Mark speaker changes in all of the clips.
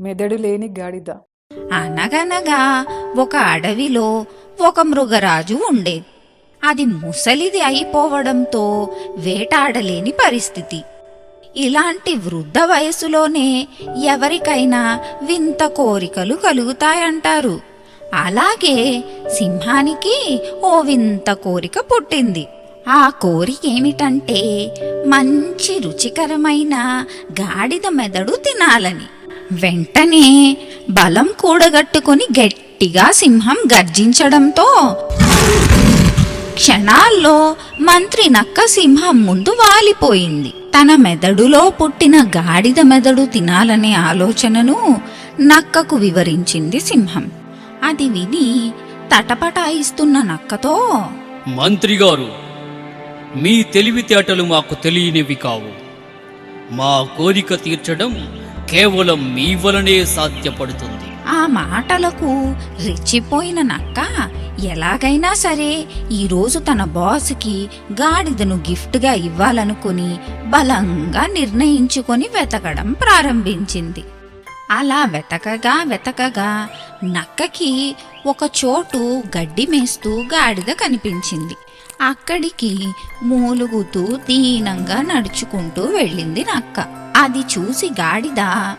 Speaker 1: మెదడు లేని గాడిద.
Speaker 2: అనగనగా ఒక అడవిలో ఒక మృగరాజు ఉండేది అది ముసలిది అయిపోవడంతో వేటాడలేని పరిస్థితి. ఇలాంటి వృద్ధ వయసులోనే ఎవరికైనా వింత కోరికలు కలుగుతాయంటారు. అలాగే సింహానికి ఓ వింత కోరిక పుట్టింది. ఆ కోరిక ఏమిటంటే మంచి రుచికరమైన గాడిద మెదడు తినాలని. వెంటనే బలం కూడగట్టుకుని గట్టిగా సింహం గర్జించడంతో క్షణాల్లో మంత్రి నక్క సింహం ముందు వాలిపోయింది. తన మెదడులో పుట్టిన గాడిద మెదడు తినాలనే ఆలోచనను నక్కకు వివరించింది సింహం. అది విని తటపటాయిస్తున్న నక్కతో
Speaker 3: మంత్రి గారు మీ తెలివితేటలు మాకు తెలియనివి కావు. మా కోరిక తీర్చడం కేవలం మీ వలనే సాధ్యపడుతుంది.
Speaker 2: ఆ మాటలకు రెచ్చిపోయిన నక్క ఎలాగైనా సరే ఈరోజు తన బాస్కి గాడిదను గిఫ్ట్గా ఇవ్వాలనుకుని బలంగా నిర్ణయించుకొని వెతకడం ప్రారంభించింది. అలా వెతకగా వెతకగా నక్కకి ఒక చోటు గడ్డి మేస్తూ గాడిద కనిపించింది. అక్కడికి మూలుగుతూ దీనంగా నడుచుకుంటూ వెళ్ళింది నక్క. అది చూసి గాడిద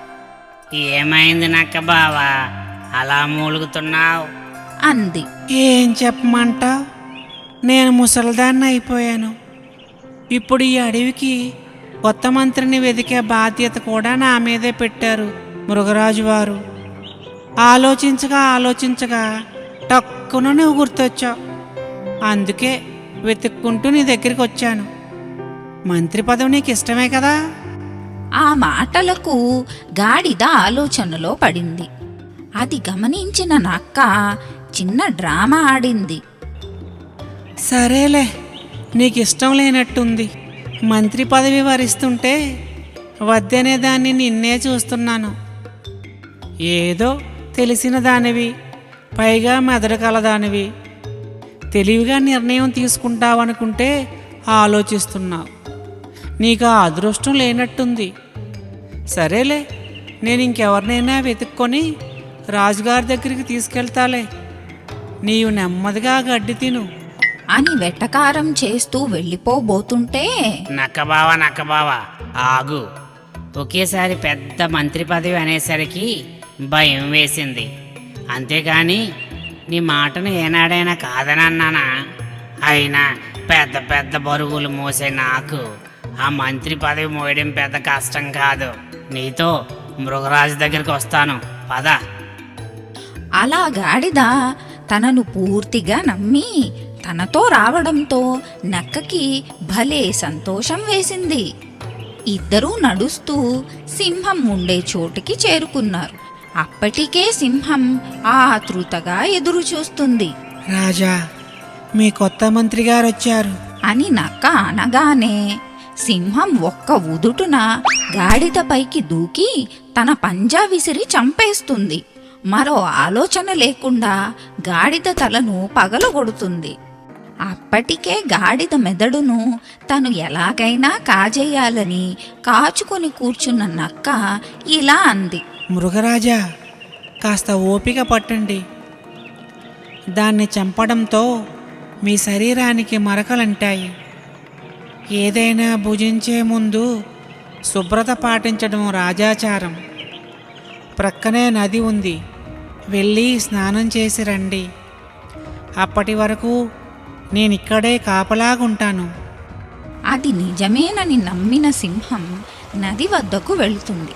Speaker 4: ఏమైంది నక్క బావా? అలా మూలుగుతున్నావు?
Speaker 2: అంది.
Speaker 5: ఏం చెప్పమంటావు నేను ముసలిదాన్ని అయిపోయాను. ఇప్పుడు ఈ అడవికి కొత్త మంత్రిని వెతికే బాధ్యత కూడా నా మీదే పెట్టారు మృగరాజు వారు. ఆలోచించగా ఆలోచించగా టక్కున నువ్వు గుర్తొచ్చావు. అందుకే వెతుక్కుంటూ నీ దగ్గరికి వచ్చాను. మంత్రి పదవి నీకు ఇష్టమే కదా?
Speaker 2: ఆ మాటలకు గాడిద ఆలోచనలో పడింది. అది గమనించిన నక్క చిన్న డ్రామా ఆడింది.
Speaker 5: సరేలే నీకు ఇష్టం లేనట్టుంది. మంత్రి పదవి వరిస్తుంటే వద్దనే దాన్ని నిన్నే చూస్తున్నాను. ఏదో తెలిసిన దానివి పైగా మెదడుకలదానివి తెలివిగా నిర్ణయం తీసుకుంటావనుకుంటే ఆలోచిస్తున్నావు. నీకు ఆ అదృష్టం లేనట్టుంది. సరేలే నేను ఇంకెవరినైనా వెతుక్కొని రాజుగారి దగ్గరికి తీసుకెళ్తాలే. నీవు నెమ్మదిగా గడ్డి తిను.
Speaker 2: అని వెటకారం చేస్తూ వెళ్ళిపోబోతుంటే
Speaker 4: నక్క బావా నక్క బావా ఆగు. ఒకేసారి పెద్ద మంత్రి పదవి అనేసరికి భయం వేసింది. అంతేకాని నీ మాటను ఏనాడైనా కాదని అన్నానా అయినా పెద్ద పెద్ద బరువులు మోసే నాకు ఆ మంత్రి పదవి మోయడం పెద్ద కష్టం కాదు. నీతో మృగరాజు దగ్గరికి వస్తాను. పద.
Speaker 2: అలా గాడిద తనను పూర్తిగా నమ్మి తనతో రావడంతో నక్కకి భలే సంతోషం వేసింది. ఇద్దరూ నడుస్తూ సింహం ఉండే చోటికి చేరుకున్నారు. అప్పటికే సింహం ఆతృతగా ఎదురు చూస్తుంది.
Speaker 5: రాజా మీ కొత్త మంత్రి గారు వచ్చారు
Speaker 2: అని నక్క అనగానే సింహం ఒక్క ఉదుటున గాడిద పైకి దూకి తన పంజా విసిరి చంపేస్తుంది. మరో ఆలోచన లేకుండా గాడిద తలను పగలగొడుతుంది అప్పటికే గాడిద మెదడును తను ఎలాగైనా కాజేయాలని కాచుకొని కూర్చున్న నక్క ఇలా అంది.
Speaker 5: మృగరాజా కాస్త ఓపిక పట్టండి. దాన్ని చంపడంతో మీ శరీరానికి మరకలంటాయి. ఏదైనా భుజించే ముందు శుభ్రత పాటించడం రాజాచారం. ప్రక్కనే నది ఉంది. వెళ్ళి స్నానం చేసి రండి. అప్పటి వరకు నేను ఇక్కడే కాపలాగుంటాను.
Speaker 2: అది నిజమేనని నమ్మిన సింహం నది వద్దకు వెళ్తుంది.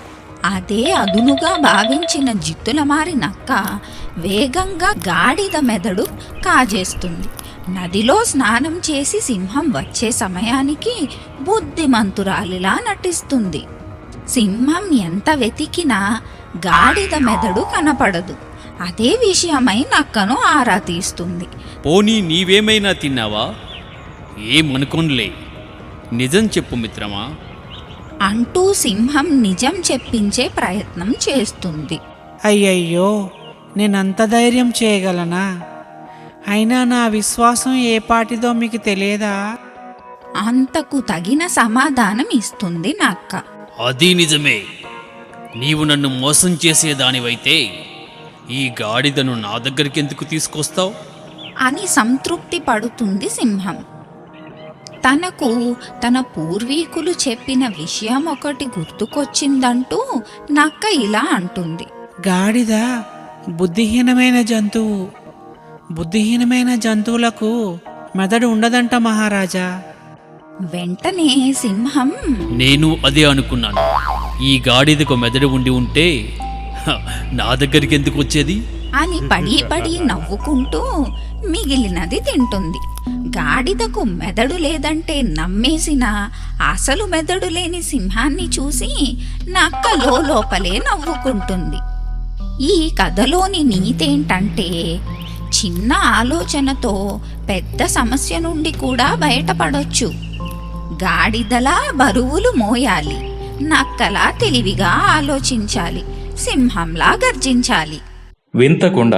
Speaker 2: అదే అదునుగా భావించిన జిత్తులమారి నక్క వేగంగా గాడిద మెదడు కాజేస్తుంది. నదిలో స్నానం చేసి సింహం వచ్చే సమయానికి బుద్ధిమంతురాలిలా నటిస్తుంది. సింహం ఎంత వెతికినా గాడిద మెదడు కనపడదు. అదే విషయమై నక్కను ఆరా తీస్తుంది.
Speaker 3: పోనీ నీవేమైనా తిన్నావా? ఏమనుకోనులే నిజం చెప్పు మిత్రమా?
Speaker 2: అంటూ సింహం నిజం చెప్పించే ప్రయత్నం చేస్తుంది.
Speaker 5: అయ్యయ్యో నేనంత ధైర్యం చేయగలనా? అయినా నా విశ్వాసం ఏ పాటిదో మీకు తెలియదా?
Speaker 2: అంతకు తగిన సమాధానం ఇస్తుంది నక్క.
Speaker 3: అది నిజమే. నీవు నన్ను మోసం చేసేదానివైతే ఈ గాడిదను నా దగ్గరికి ఎందుకు తీసుకొస్తావు?
Speaker 2: అని సంతృప్తి పడుతుంది సింహం. తనకు తన పూర్వీకులు చెప్పిన విషయం ఒకటి గుర్తుకొచ్చిందంటూ నక్క ఇలా అంటుంది.
Speaker 5: గాడిద బుద్ధిహీనమైన జంతువు. బుద్ధిహీనమైన జంతువులకు మెదడు ఉండదంట మహారాజా.
Speaker 2: వెంటనే సింహం.
Speaker 3: నేను అదే అనుకున్నాను. ఈ గాడిదకు మెదడు ఉండి ఉంటే హ, నా దగ్గరికి ఎందుకు వచ్చేది?
Speaker 2: అని పడి పడి నవ్వుకుంటూ మిగిలినది తింటుంది. గాడిదకు మెదడు లేదంటే నమ్మేసిన అసలు మెదడు లేని సింహాన్ని చూసి నక్క లోపలే నవ్వుకుంటుంది. ఈ కథలోని నీతేంటంటే చిన్న ఆలోచనతో పెద్ద సమస్య నుండి కూడా బయటపడొచ్చు. గాడిదలా బరువులు మోయాలి. నక్కలా తెలివిగా ఆలోచించాలి. సింహంలా గర్జించాలి.
Speaker 1: వింతకొండ.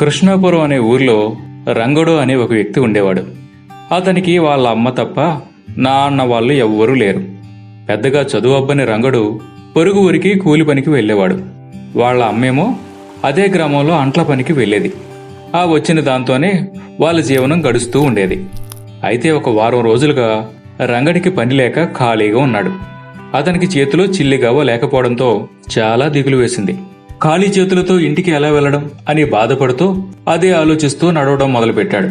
Speaker 1: కృష్ణాపురం అనే ఊర్లో రంగడు అనే ఒక వ్యక్తి ఉండేవాడు. అతనికి వాళ్ళ అమ్మ తప్ప నాన్న వాళ్ళు ఎవ్వరూ లేరు. పెద్దగా చదువు అబ్బని రంగడు పొరుగు ఊరికి కూలి పనికి వెళ్ళేవాడు. వాళ్ళ అమ్మేమో అదే గ్రామంలో అంట్ల పనికి వెళ్ళేది. ఆ వచ్చిన దాంతోనే వాళ్ళ జీవనం గడుస్తూ ఉండేది. అయితే ఒక వారం రోజులుగా రంగడికి పని లేక ఖాళీగా ఉన్నాడు. అతనికి చేతిలో చిల్లిగవ్వ లేకపోవడంతో చాలా దిగులు వేసింది. ఖాళీ చేతులతో ఇంటికి ఎలా వెళ్ళడం అని బాధపడుతూ అదే ఆలోచిస్తూ నడవడం మొదలుపెట్టాడు.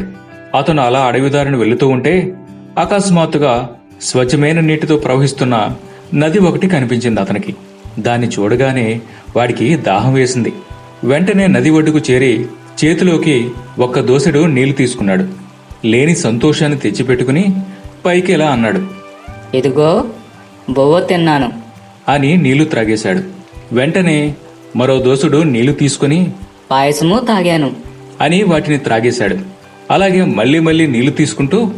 Speaker 1: అతను అలా అడవిదారిని వెళుతూ ఉంటే అకస్మాత్తుగా స్వచ్ఛమైన నీటితో ప్రవహిస్తున్న నది ఒకటి కనిపించింది అతనికి. దాన్ని చూడగానే వాడికి దాహం వేసింది. వెంటనే నది ఒడ్డుకు చేరి చేతిలోకి ఒక్క దోసెడు నీళ్ళు తీసుకున్నాడు. లేని సంతోషాన్ని తెచ్చిపెట్టుకుని పైకి ఇలా అన్నాడు.
Speaker 6: ఇదిగో బొవ్వ తిన్నాను.
Speaker 1: అని నీళ్ళు త్రాగేశాడు. వెంటనే మరో దోసుడు నీళ్ళు తీసుకుని
Speaker 6: పాయసము తాగాను.
Speaker 1: అని వాటిని త్రాగేశాడు. అలాగే మళ్ళీ మళ్ళీ నీళ్ళు తీసుకుంటూ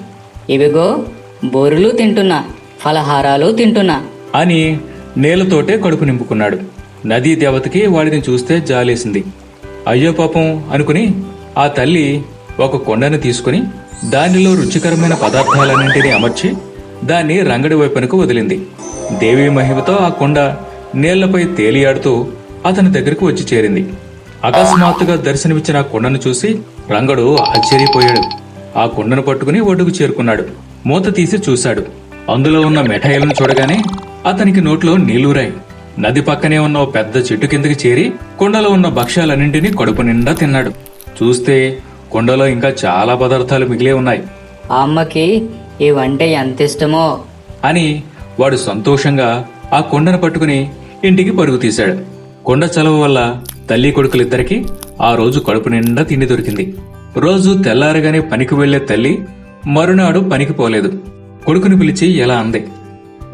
Speaker 6: ఇవిగో బోరులు తింటున్నా ఫలహారాలు తింటున్నా.
Speaker 1: అని నేలతోటే కడుపు నింపుకున్నాడు. నదీ దేవతకి వాడిని చూస్తే జాలేసింది. అయ్యో పాపం అనుకుని ఆ తల్లి ఒక కొండను తీసుకుని దానిలో రుచికరమైన పదార్థాలన్నింటినీ అమర్చి దాన్ని రంగడి వైపునకు వదిలింది. దేవి మహిమతో ఆ కొండ నీళ్ళపై తేలియాడుతూ అతని దగ్గరకు వచ్చి చేరింది. అకస్మాత్తుగా దర్శనమిచ్చిన ఆ కొండను చూసి రంగడు ఆశ్చర్యపోయాడు. ఆ కొండను పట్టుకుని ఒడ్డుకు చేరుకున్నాడు. మూత తీసి చూశాడు. అందులో ఉన్న మిఠాయిలను చూడగానే అతనికి నోట్లో నీళ్ళూరాయి నది పక్కనే ఉన్న ఓ పెద్ద చెట్టు కిందకి చేరి కొండలో ఉన్న భక్ష్యాలన్నింటినీ కడుపు నిండా తిన్నాడు. చూస్తే కొండలో ఇంకా చాలా పదార్థాలు మిగిలే ఉన్నాయి.
Speaker 6: ఆ అమ్మకి ఇవంటే ఎంత ఇష్టమో.
Speaker 1: అని వాడు సంతోషంగా ఆ కొండను పట్టుకుని ఇంటికి పరుగు తీశాడు. కొండ చలవ వల్ల తల్లి కొడుకులిద్దరికీ ఆ రోజు కడుపు నిండా తిండి దొరికింది. రోజు తెల్లారగానే పనికి వెళ్ళే తల్లి మరునాడు పనికి పోలేదు. కొడుకుని పిలిచి ఎలా అంది?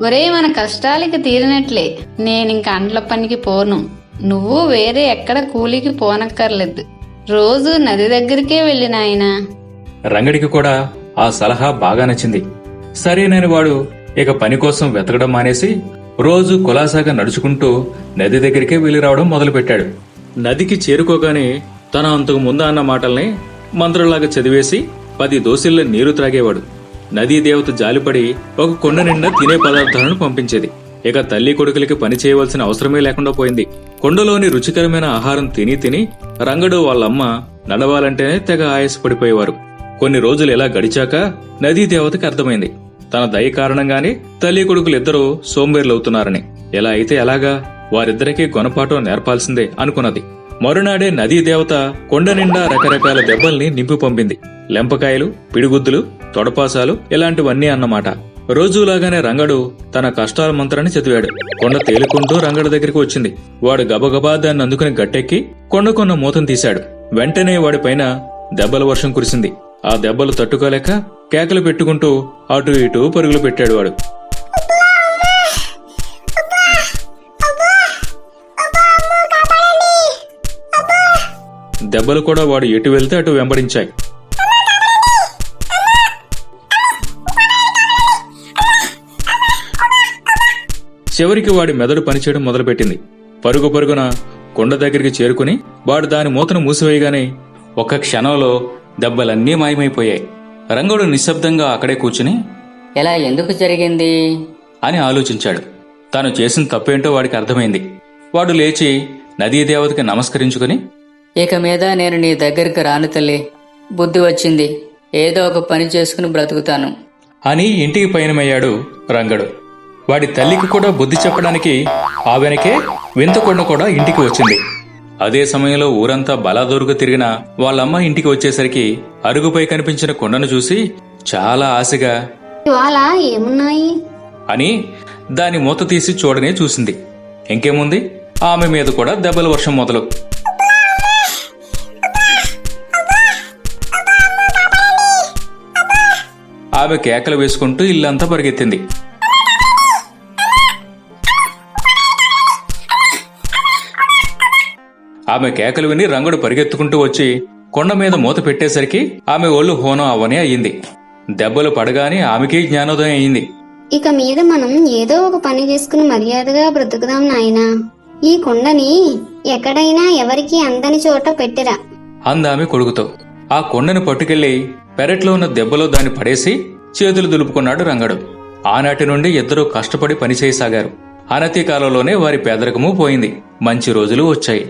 Speaker 7: ఒరే మన కష్టాలకి తీరినట్లే. నేనింక అండ్ల పనికి పోను. నువ్వు వేరే ఎక్కడ కూలికి పోనక్కర్లేదు. రోజు నది దగ్గరికే వెళ్ళి నాయనా.
Speaker 1: రంగడికి కూడా ఆ సలహా బాగా నచ్చింది. సరేనని వాడు ఇక పని కోసం వెతకడం మానేసి రోజు కులాసాగా నడుచుకుంటూ నది దగ్గరికే వెళ్ళి రావడం మొదలుపెట్టాడు. నదికి చేరుకోగానే తన అంతకు ముందు అన్న మాటల్ని మంత్రంలాగా చదివేసి పది దోసిళ్ళ నీరు త్రాగేవాడు. నదీ దేవత జాలిపడి ఒక కొండ నిండా తినే పదార్థాలను పంపించేది. ఇక తల్లి కొడుకులకి పని చేయవలసిన అవసరమే లేకుండా పోయింది. కొండలోని రుచికరమైన ఆహారం తిని తిని రంగడు వాళ్ళమ్మ నడవాలంటేనే తెగ ఆయాసపడిపోయేవారు. కొన్ని రోజులు ఇలా గడిచాక నదీ దేవతకి అర్థమైంది. తన దయ కారణంగానే తల్లి కొడుకులిద్దరూ సోంబేర్లవుతున్నారని. ఎలా అయితే ఎలాగా వారిద్దరికీ గుణపాఠం నేర్పాల్సిందే అనుకున్నది. మరునాడే నదీ దేవత కొండ నిండా రకరకాల దెబ్బల్ని నింపి పంపింది. లెంపకాయలు పిడిగుద్దులు తొడపాసాలు ఇలాంటివన్నీ అన్నమాట. రోజులాగానే రంగడు తన కష్టాల మంత్రాన్ని చదివాడు. కొండ తేలుకుంటూ రంగడు దగ్గరికి వచ్చింది. వాడు గబగబా దాన్ని అందుకుని గట్టెక్కి కొండకొన్న మూతను తీశాడు. వెంటనే వాడిపైన దెబ్బల వర్షం కురిసింది. ఆ దెబ్బలు తట్టుకోలేక కేకలు పెట్టుకుంటూ అటు ఇటు పరుగులు పెట్టాడు వాడు. దెబ్బలు కూడా వాడు ఎటు వెళ్తే అటు వెంబడించాయి. చివరికి వాడి మెదడు పనిచేయడం మొదలుపెట్టింది. పరుగు పరుగున కొండ దగ్గరికి చేరుకుని వాడు దాని మూతను మూసివేయగానే ఒక్క క్షణంలో దెబ్బలన్నీ మాయమైపోయాయి. రంగుడు నిశ్శబ్దంగా అక్కడే కూర్చుని
Speaker 6: ఇలా ఎందుకు జరిగింది?
Speaker 1: అని ఆలోచించాడు. తాను చేసిన తప్పేంటో వాడికి అర్థమైంది. వాడు లేచి నదీ దేవతకి నమస్కరించుకుని
Speaker 6: ఇక మీద నేను నీ దగ్గరికి రాను తల్లి. బుద్ధి వచ్చింది. ఏదో ఒక పని చేసుకుని బ్రతుకుతాను.
Speaker 1: అని ఇంటికి పయనమయ్యాడు రంగడు. వాడి తల్లికి కూడా బుద్ధి చెప్పడానికి ఆ వెనకే వింతకొండ కూడా ఇంటికి వచ్చింది. అదే సమయంలో ఊరంతా బలాదూరుగా తిరిగిన వాళ్ళమ్మ ఇంటికి వచ్చేసరికి అరుగుపై కనిపించిన కొండను చూసి చాలా ఆశగా
Speaker 8: ఇవాళ ఏమున్నాయి?
Speaker 1: అని దాని మూత తీసి చూడనే చూసింది. ఇంకేముంది? ఆమె మీద కూడా దెబ్బల వర్షం మొదలు. ఆమె కేకలు వేసుకుంటూ ఇల్లంతా పరిగెత్తింది. ఆమె కేకలు విని రంగుడు పరిగెత్తుకుంటూ వచ్చి కొండ మీద మూత పెట్టేసరికి ఆమె ఒళ్ళు హోనం అవనే అయ్యింది. దెబ్బలు పడగానే ఆమెకి జ్ఞానోదయం అయింది
Speaker 8: ఇక మీద మనం ఏదో ఒక పని చేసుకుని మర్యాదగా బ్రతుకుదాం నాయనా. ఈ కుండని ఎక్కడైనా ఎవరికి అందని చోట పెట్టిరా.
Speaker 1: అందామె కొడుకుతో. ఆ కొండను పట్టుకెళ్ళి పెరట్లో ఉన్న దెబ్బలో దాన్ని పడేసి చేతులు దులుపుకున్నాడు రంగడు. ఆనాటి నుండి ఇద్దరూ కష్టపడి పనిచేయసాగారు. అనతి కాలంలోనే వారి పేదరికము పోయింది. మంచి రోజులు వచ్చాయి.